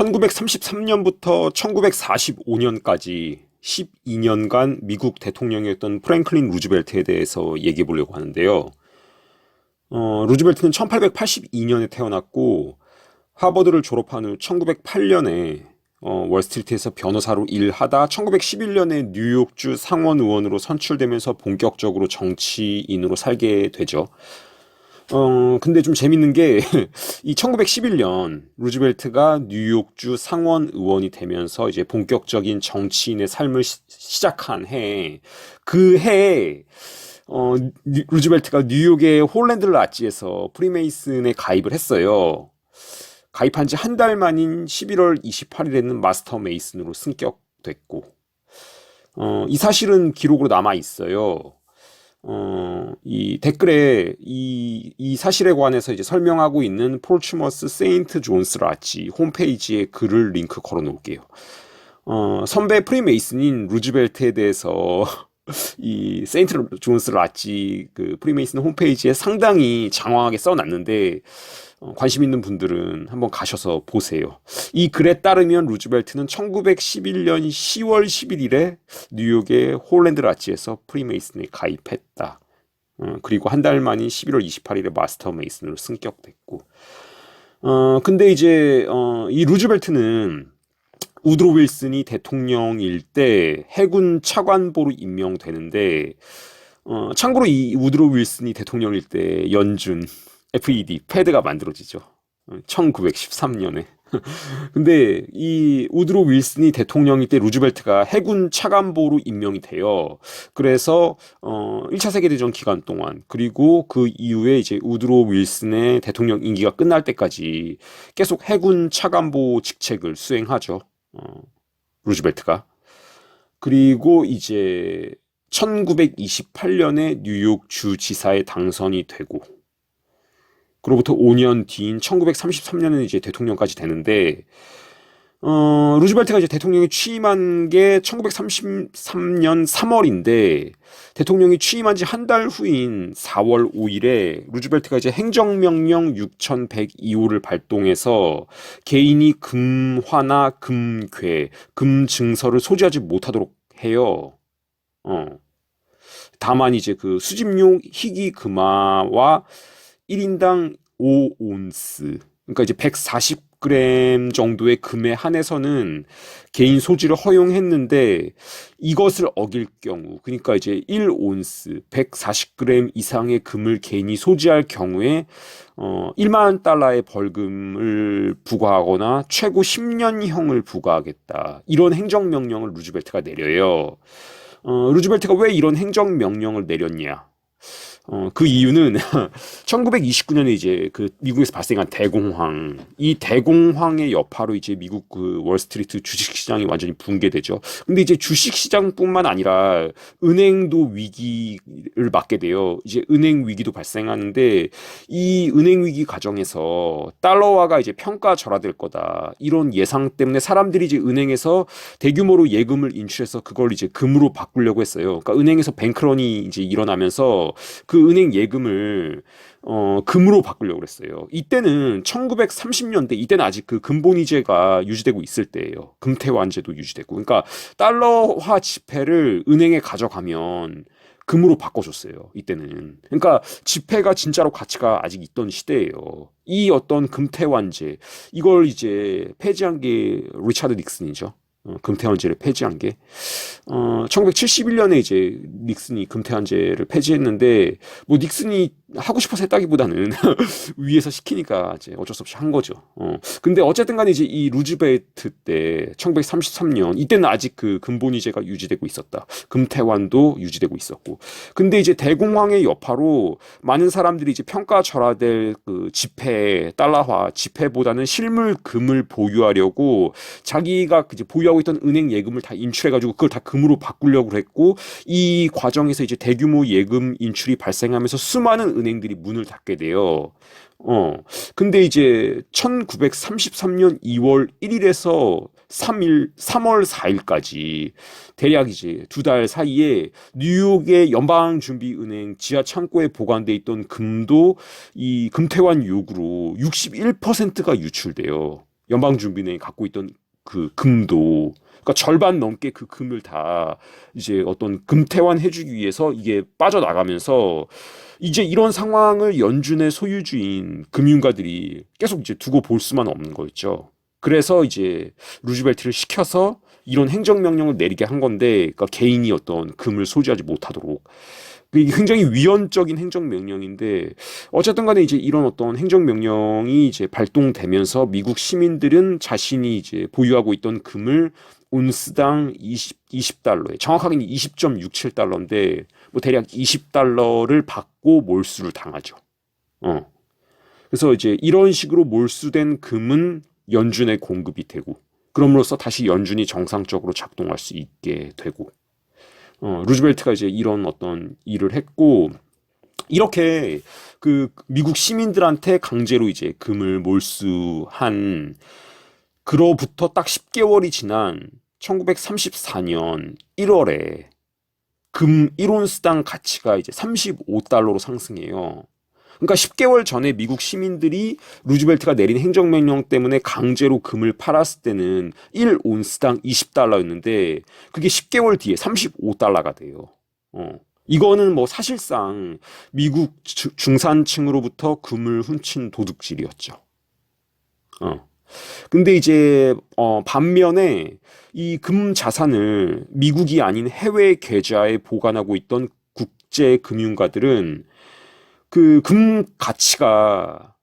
1933년부터 1945년까지 12년간 미국 대통령이었던 프랭클린 루즈벨트에 대해서 얘기해 보려고 하는데요. 어, 루즈벨트는 1882년에 태어났고 하버드를 졸업한 후 1908년에 어, 월스트리트에서 변호사로 일하다 1911년에 뉴욕주 상원 의원으로 선출되면서 본격적으로 정치인으로 살게 되죠. 어, 근데 좀 재밌는 게, 이 1911년, 루즈벨트가 뉴욕주 상원 의원이 되면서 이제 본격적인 정치인의 삶을 시, 작한 해, 그 해에, 어, 뉴- 루즈벨트가 뉴욕의 홀랜드 라지에서 프리메이슨에 가입을 했어요. 가입한 지 한 달 만인 11월 28일에는 마스터 메이슨으로 승격됐고, 어, 이 사실은 기록으로 남아 있어요. 어, 이 댓글에 이, 이 사실에 관해서 이제 설명하고 있는 폴추머스 세인트 존스 라치 홈페이지에 글을 링크 걸어 놓을게요. 어, 선배 프리메이슨인 루즈벨트에 대해서 이 세인트 존스 라치 그 프리메이슨 홈페이지에 상당히 장황하게 써놨는데 어, 관심 있는 분들은 한번 가셔서 보세요. 이 글에 따르면 루즈벨트는 1911년 10월 11일에 뉴욕의 홀랜드 라치에서 프리메이슨에 가입했다. 어, 그리고 한 달 만인 11월 28일에 마스터 메이슨으로 승격됐고. 어, 근데 이제, 어, 이 루즈벨트는 우드로 윌슨이 대통령일 때 해군 차관보로 임명되는데, 어, 참고로 이 우드로 윌슨이 대통령일 때 연준, FED, 패드가 만들어지죠. 1913년에. 근데 이 우드로 윌슨이 대통령일 때 루즈벨트가 해군 차관보로 임명이 돼요. 그래서 어 1차 세계 대전 기간 동안 그리고 그 이후에 이제 우드로 윌슨의 대통령 임기가 끝날 때까지 계속 해군 차관보 직책을 수행하죠. 어 루즈벨트가. 그리고 이제 1928년에 뉴욕 주지사에 당선이 되고 그로부터 5년 뒤인 1933년에 이제 대통령까지 되는데 어, 루즈벨트가 이제 대통령이 취임한 게 1933년 3월인데 대통령이 취임한 지 한 달 후인 4월 5일에 루즈벨트가 이제 행정명령 6102호를 발동해서 개인이 금화나 금괴, 금증서를 소지하지 못하도록 해요. 어. 다만 이제 그 수집용 희귀 금화와 1인당 5온스, 그러니까 이제 140g 정도의 금에 한해서는 개인 소지를 허용했는데 이것을 어길 경우, 그러니까 이제 1온스, 140g 이상의 금을 개인이 소지할 경우에 어 1만 달러의 벌금을 부과하거나 최고 10년형을 부과하겠다. 이런 행정 명령을 루즈벨트가 내려요. 어, 루즈벨트가 왜 이런 행정 명령을 내렸냐? 어, 그 이유는 1929년에 이제 그 미국에서 발생한 대공황, 이 대공황의 여파로 이제 미국 그 월스트리트 주식시장이 완전히 붕괴되죠. 근데 이제 주식시장뿐만 아니라 은행도 위기를 맞게 돼요. 이제 은행 위기도 발생하는데 이 은행 위기 과정에서 달러화가 이제 평가 절하될 거다. 이런 예상 때문에 사람들이 이제 은행에서 대규모로 예금을 인출해서 그걸 이제 금으로 바꾸려고 했어요. 그러니까 은행에서 뱅크런이 이제 일어나면서 그 은행 예금을 어, 금으로 바꾸려고 그랬어요. 이때는 1930년대, 이때는 아직 그 금본위제가 유지되고 있을 때예요. 금태환제도 유지되고. 그러니까 달러화 지폐를 은행에 가져가면 금으로 바꿔줬어요. 이때는. 그러니까 지폐가 진짜로 가치가 아직 있던 시대예요. 이 어떤 금태환제, 이걸 이제 폐지한 게 리차드 닉슨이죠. 어, 금태환제를 폐지한 게 어, 1971년에 이제 닉슨이 금태환제를 폐지했는데 뭐 닉슨이 하고 싶어서 했다기보다는 위에서 시키니까 이제 어쩔 수 없이 한 거죠. 어. 근데 어쨌든 간에 이제 이 루즈벨트 때 1933년 이때는 아직 그 근본위제가 유지되고 있었다. 금태환도 유지되고 있었고. 근데 이제 대공황의 여파로 많은 사람들이 이제 평가 절하될 그 지폐, 달러화 지폐보다는 실물 금을 보유하려고 자기가 이제 보유하고 있던 은행 예금을 다 인출해가지고 그걸 다 금으로 바꾸려고 했고 이 과정에서 이제 대규모 예금 인출이 발생하면서 수많은 은행들이 문을 닫게 돼요. 어. 근데 이제 1933년 2월 1일에서 3일, 3월 4일까지 대략 이제 두 달 사이에 뉴욕의 연방준비은행 지하 창고에 보관돼 있던 금도 이 금태환 요구로 61%가 유출돼요. 연방준비은행이 갖고 있던 그 금도 그러니까 절반 넘게 그 금을 다 이제 어떤 금태환 해주기 위해서 이게 빠져나가면서 이제 이런 상황을 연준의 소유주인 금융가들이 계속 이제 두고 볼 수만 없는 거였죠. 그래서 이제 루즈벨트를 시켜서 이런 행정명령을 내리게 한 건데, 그러니까 개인이 어떤 금을 소지하지 못하도록. 이게 굉장히 위헌적인 행정명령인데, 어쨌든 간에 이제 이런 어떤 행정명령이 이제 발동되면서 미국 시민들은 자신이 이제 보유하고 있던 금을 온스당 20, 20달러에, 정확하게는 20.67달러인데, 뭐 대략 20달러를 받고 몰수를 당하죠. 어. 그래서 이제 이런 식으로 몰수된 금은 연준에 공급이 되고, 그럼으로써 다시 연준이 정상적으로 작동할 수 있게 되고 어, 루즈벨트가 이제 이런 어떤 일을 했고 이렇게 그 미국 시민들한테 강제로 이제 금을 몰수한 그로부터 딱 10개월이 지난 1934년 1월에 금 1온스당 가치가 이제 35달러로 상승해요. 그러니까 10개월 전에 미국 시민들이 루즈벨트가 내린 행정명령 때문에 강제로 금을 팔았을 때는 1온스당 20달러였는데 그게 10개월 뒤에 35달러가 돼요. 어. 이거는 뭐 사실상 미국 중산층으로부터 금을 훔친 도둑질이었죠. 어. 근데 이제 어 반면에 이 금 자산을 미국이 아닌 해외 계좌에 보관하고 있던 국제 금융가들은 그 금 가치가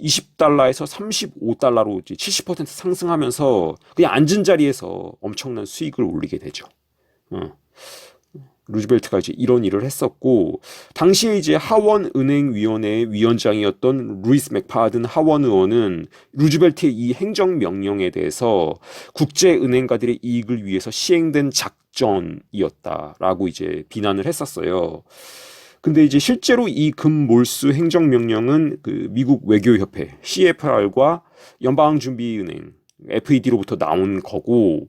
20달러에서 35달러로 이제 70% 상승하면서 그냥 앉은 자리에서 엄청난 수익을 올리게 되죠. 어. 루즈벨트가 이제 이런 일을 했었고 당시에 이제 하원 은행 위원회 위원장이었던 루이스 맥파든 하원 의원은 루즈벨트의 이 행정 명령에 대해서 국제 은행가들의 이익을 위해서 시행된 작전이었다라고 이제 비난을 했었어요. 근데 이제 실제로 이 금 몰수 행정 명령은 그 미국 외교협회 CFR과 연방준비은행 FED로부터 나온 거고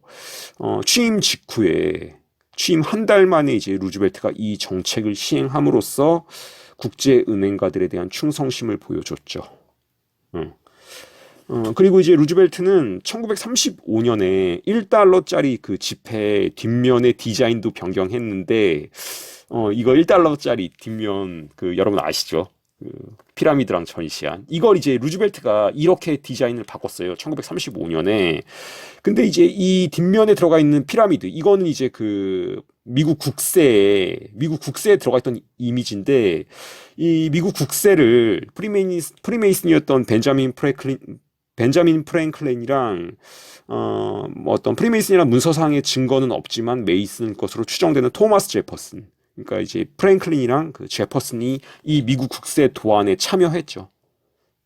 어, 취임 직후에 취임 한 달 만에 이제 루즈벨트가 이 정책을 시행함으로써 국제 은행가들에 대한 충성심을 보여줬죠. 어. 어, 그리고 이제 루즈벨트는 1935년에 1달러짜리 그 지폐 뒷면의 디자인도 변경했는데 어, 이거 1달러짜리 뒷면 그 여러분 아시죠? 그 피라미드랑 전시한 이걸 이제 루즈벨트가 이렇게 디자인을 바꿨어요. 1935년에. 근데 이제 이 뒷면에 들어가 있는 피라미드 이거는 이제 그 미국 국세에 미국 국세에 들어가 있던 이미지인데 이 미국 국세를 프리메이 프리메이슨이었던 벤자민 프랭클린 벤자민 프랭클린이랑 어, 뭐 어떤 프리메이슨이란 문서상의 증거는 없지만 메이슨 것으로 추정되는 토마스 제퍼슨 그러니까 이제 프랭클린이랑 그 제퍼슨이 이 미국 국세 도안에 참여했죠.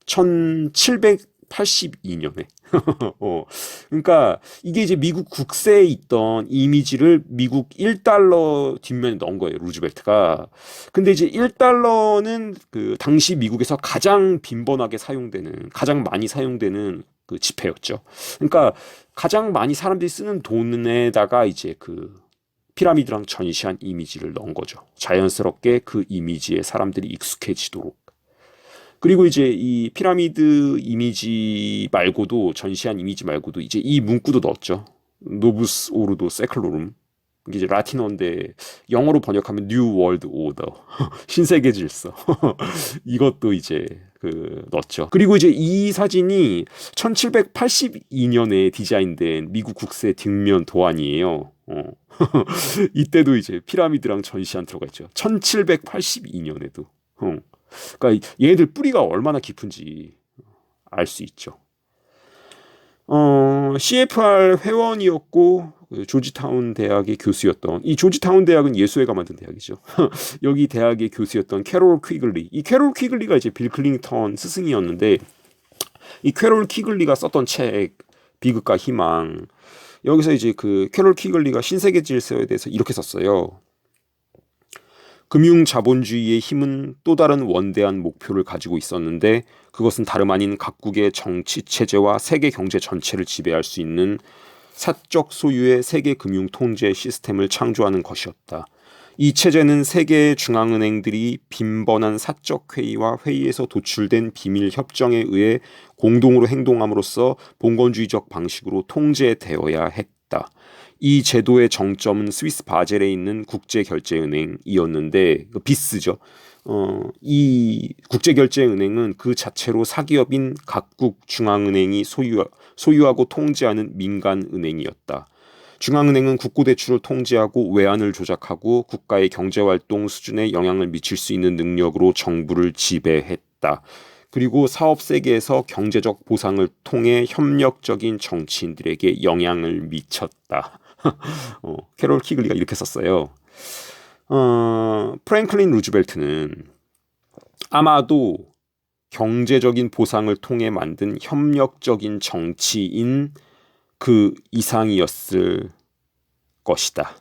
1782년에. 어. 그러니까 이게 이제 미국 국세에 있던 이미지를 미국 1달러 뒷면에 넣은 거예요. 루즈벨트가. 근데 이제 1달러는 그 당시 미국에서 가장 빈번하게 사용되는 가장 많이 사용되는 그 지폐였죠. 그러니까 가장 많이 사람들이 쓰는 돈에다가 이제 그 피라미드랑 전시한 이미지를 넣은 거죠. 자연스럽게 그 이미지에 사람들이 익숙해지도록. 그리고 이제 이 피라미드 이미지 말고도 전시한 이미지 말고도 이제 이 문구도 넣었죠. 노부스 오르도 세클로룸. 이제 라틴어인데 영어로 번역하면 뉴 월드 오더 신세계 질서 이것도 이제 그 넣었죠. 그리고 이제 이 사진이 1782년에 디자인된 미국 국세 뒷면 도안이에요. 어. 이때도 이제 피라미드랑 전시안 들어가 있죠. 1782년에도. 어. 그러니까 얘네들 뿌리가 얼마나 깊은지 알 수 있죠. 어, CFR 회원이었고 그 조지타운 대학의 교수였던 이 조지타운 대학은 예수회가 만든 대학이죠. 여기 대학의 교수였던 캐롤 퀴글리. 이 캐롤 퀴글리가 이제 빌 클링턴 스승이었는데 이 캐롤 퀴글리가 썼던 책 비극과 희망 여기서 이제 그 캐롤 퀴글리가 신세계 질서에 대해서 이렇게 썼어요. 금융 자본주의의 힘은 또 다른 원대한 목표를 가지고 있었는데 그것은 다름 아닌 각국의 정치 체제와 세계 경제 전체를 지배할 수 있는 사적 소유의 세계 금융 통제 시스템을 창조하는 것이었다. 이 체제는 세계 중앙은행들이 빈번한 사적 회의와 회의에서 도출된 비밀 협정에 의해 공동으로 행동함으로써 봉건주의적 방식으로 통제되어야 했다. 이 제도의 정점은 스위스 바젤에 있는 국제결제은행이었는데 그 비스죠. 어, 이 국제결제은행은 그 자체로 사기업인 각국 중앙은행이 소유, 소유하고 통제하는 민간 은행이었다. 중앙은행은 국고 대출을 통제하고 외환을 조작하고 국가의 경제 활동 수준에 영향을 미칠 수 있는 능력으로 정부를 지배했다. 그리고 사업 세계에서 경제적 보상을 통해 협력적인 정치인들에게 영향을 미쳤다. 어, 캐롤 키글리가 이렇게 썼어요. 어, 프랭클린 루즈벨트는 아마도 경제적인 보상을 통해 만든 협력적인 정치인 그 이상이었을 것이다.